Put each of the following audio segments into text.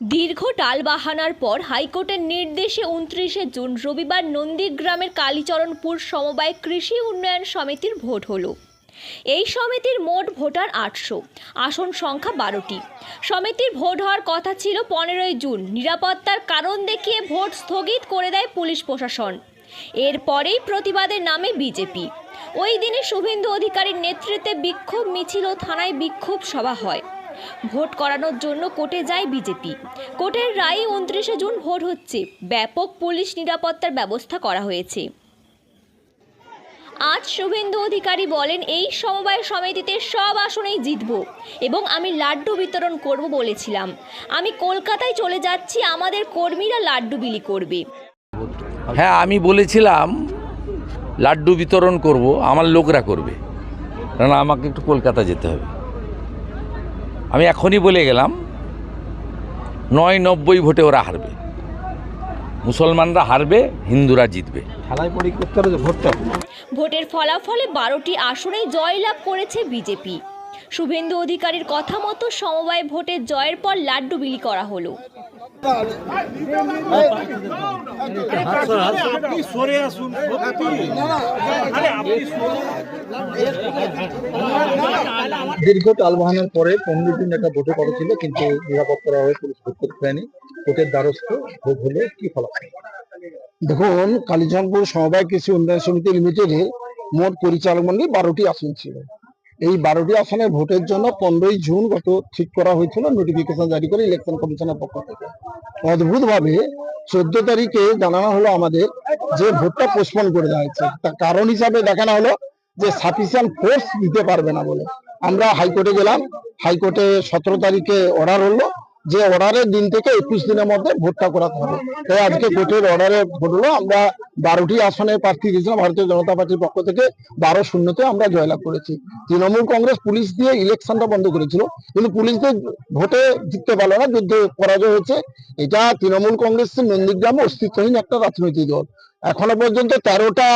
দীর্ঘ টালবাহানার পর হাইকোর্টের নির্দেশে উনত্রিশে জুন রবিবার নন্দীগ্রামের কালীচরণপুর সমবায় কৃষি উন্নয়ন সমিতির ভোট হলো। এই সমিতির মোট ভোটার আটশো, আসন সংখ্যা বারোটি। সমিতির ভোট হওয়ার কথা ছিল পনেরোই জুন। নিরাপত্তার কারণ দেখিয়ে ভোট স্থগিত করে দেয় পুলিশ প্রশাসন। এরপরেই প্রতিবাদের নামে বিজেপি। ওই দিনে শুভেন্দু অধিকারীর নেতৃত্বে বিক্ষোভ মিছিল ও থানায় বিক্ষোভ সভা হয়। ভোট করানোর জন্য কোর্টে যায় বিজেপি। কোর্টের রায়ে উনত্রিশে জুন ভোট হচ্ছে। ব্যাপক পুলিশ নিরাপত্তার ব্যবস্থা করা হয়েছে। আজ শুভেন্দু অধিকারী বলেন, এই সমবায় সমিতিতে সব আসনেই জিতব এবং আমি লাড্ডু বিতরণ করব বলেছিলাম। আমি কলকাতায় চলে যাচ্ছি, আমাদের কর্মীরা লাড্ডু বিলি করবে। হ্যাঁ আমি বলেছিলাম, লাড্ডু বিতরণ করব, আমার লোকরা করবে। কারণ আমাকে একটু কলকাতা যেতে হবে। আমি এখনই বলে গেলাম নয় নব্বই ভোটে ওরা হারবে। মুসলমানরা হারবে হিন্দুরা জিতবে। ভোটের ফলাফলে বারোটি আসনেই জয়লাভ করেছে বিজেপি। শুভেন্দু অধিকারীর কথা মতো সমবায় ভোটে জয়ের পর লাড্ডু বিলি করা হলো। দীর্ঘ টালবাহানের পরে পনেরো দিন একটা ভোটে করেছিল কিন্তু নিরাপত্তার অভাবে পুলিশ ভোট করতে পারেনি ভোটের দ্বারস্থ ভোট হলো কি ফলাফল? দেখুন কালীচরণপুর সমবায় কৃষি উন্নয়ন সমিতি লিমিটেডে মোট পরিচালক মন্ডলী বারোটি আসন ছিল। এই বারোটি আসনে ভোটের জন্য পনেরোই জুন গত ঠিক করা হয়েছিল নোটিফিকেশন জারি করে ইলেকশন কমিশনের পক্ষ থেকে। অদ্ভুত ভাবে চোদ্দ তারিখে জানানো হলো আমাদের যে ভোটটা পোস্টপোন করে দেওয়া হয়েছে। তার কারণ হিসাবে দেখানো হলো যে সাফিসিয়েন্ট ফোর্স দিতে পারবে না বলে। আমরা হাইকোর্টে গেলাম, হাইকোর্টে সতেরো তারিখে অর্ডার হলো যে অর্ডারের দিন থেকে একুশ দিনের মধ্যে ভোটটা করাতে হবে। তাই আজকে কোর্টের অর্ডারে ভোট হলো, আমরা বারোটি আসনে প্রার্থী দিয়েছিলাম, ভারতীয় জনতা পার্টির পক্ষ থেকে বারো শূন্যতে আমরা জয়লাভ করেছি। তৃণমূল কংগ্রেস পুলিশ দিয়ে ইলেকশনটা বন্ধ করেছিল, কিন্তু পুলিশদের ভোটে জিততে পারল না, যুদ্ধে পরাজয় হয়েছে। এটা তৃণমূল কংগ্রেসের নন্দীগ্রামে অস্তিত্বহীন একটা রাজনৈতিক দল। এখনও পর্যন্ত তেরোটা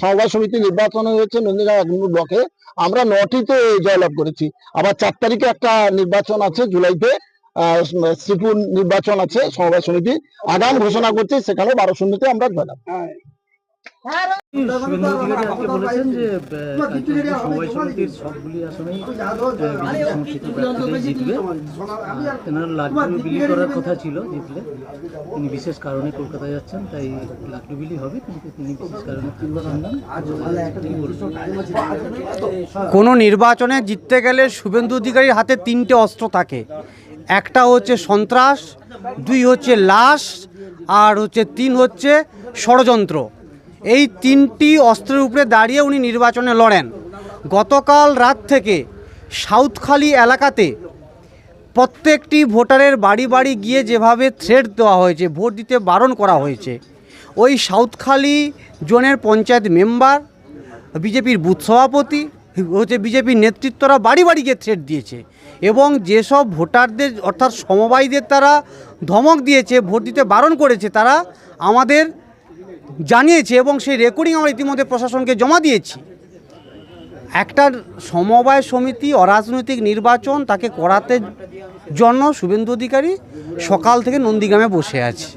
সমবায় সমিতি নির্বাচন হয়েছে নন্দীগ্রাম এক ব্লকে। আমরা নটিতে জয়লাভ করেছি। আবার চার তারিখে একটা নির্বাচন আছে জুলাইতে শ্রীপুর নির্বাচন আছে, সমবায় সমিতি। আগাম ঘোষণা করছে সেখানে বারো শূন্যতে আমরা জয়লাভ। তিনি বিশেষ কারণে যাচ্ছেন তাই বিলি হবে তিনি বিশেষ কারণে কোনো নির্বাচনে জিততে গেলে শুভেন্দু অধিকারীর হাতে তিনটে অস্ত্র থাকে। একটা হচ্ছে সন্ত্রাস, দুই হচ্ছে লাশ, আর হচ্ছে তিন হচ্ছে ষড়যন্ত্র। এই তিনটি অস্ত্রের উপরে দাঁড়িয়ে উনি নির্বাচনে লড়েন। গতকাল রাত থেকে সাউথখালি এলাকাতে প্রত্যেকটি ভোটারের বাড়ি বাড়ি গিয়ে যেভাবে থ্রেড দেওয়া হয়েছে, ভোট দিতে বারণ করা হয়েছে, ওই সাউথখালি জোনের পঞ্চায়েত মেম্বার, বিজেপির বুথ সভাপতি হচ্ছে বিজেপির নেতৃত্বরা বাড়ি বাড়ি গিয়ে থ্রেট দিয়েছে এবং যেসব ভোটারদের অর্থাৎ সমবায়ীদের তারা ধমক দিয়েছে, ভোট দিতে বারণ করেছে, তারা আমাদের জানিয়েছে এবং সেই রেকর্ডিং আমরা ইতিমধ্যে প্রশাসনকে জমা দিয়েছি। একটা সমবায় সমিতি অরাজনৈতিক নির্বাচন তাকে করাতে জন্য শুভেন্দু অধিকারী সকাল থেকে নন্দীগ্রামে বসে আছে।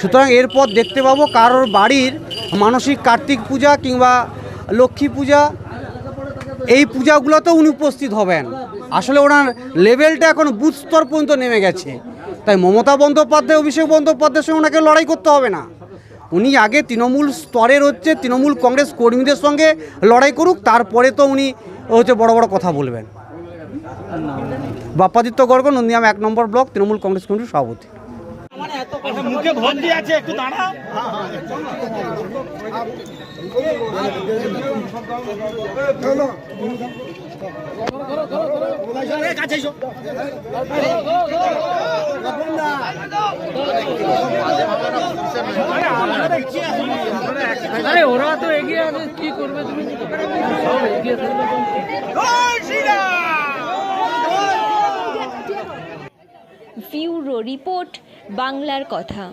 সুতরাং এরপর দেখতে পাবো কারোর বাড়ির মানসিক কার্তিক পূজা কিংবা লক্ষ্মী পূজা এই পূজাগুলোতেও উনি উপস্থিত হবেন। আসলে ওনার লেভেলটা এখন বুথ স্তর পর্যন্ত নেমে গেছে। তাই মমতা বন্দ্যোপাধ্যায়, অভিষেক বন্দ্যোপাধ্যায়ের সঙ্গে ওনাকে লড়াই করতে হবে না। উনি আগে তৃণমূল স্তরের হচ্ছে তৃণমূল কংগ্রেস কর্মীদের সঙ্গে লড়াই করুক, তারপরে তো উনি হচ্ছে বড় বড় কথা বলবেন। বাপ্পাদিত্য গর্গ নন্দিয়াম এক নম্বর ব্লক, তৃণমূল কংগ্রেস কমিটির সভাপতি। আচ্ছা, মুখে ভর্তি আছে একটু দাঁড়া। কাছে আরে ওরা তো এগিয়ে আছে কি করবে তুমি? সব এগিয়ে থাকলে ফিউরো রিপোর্ট বাংলার কথা।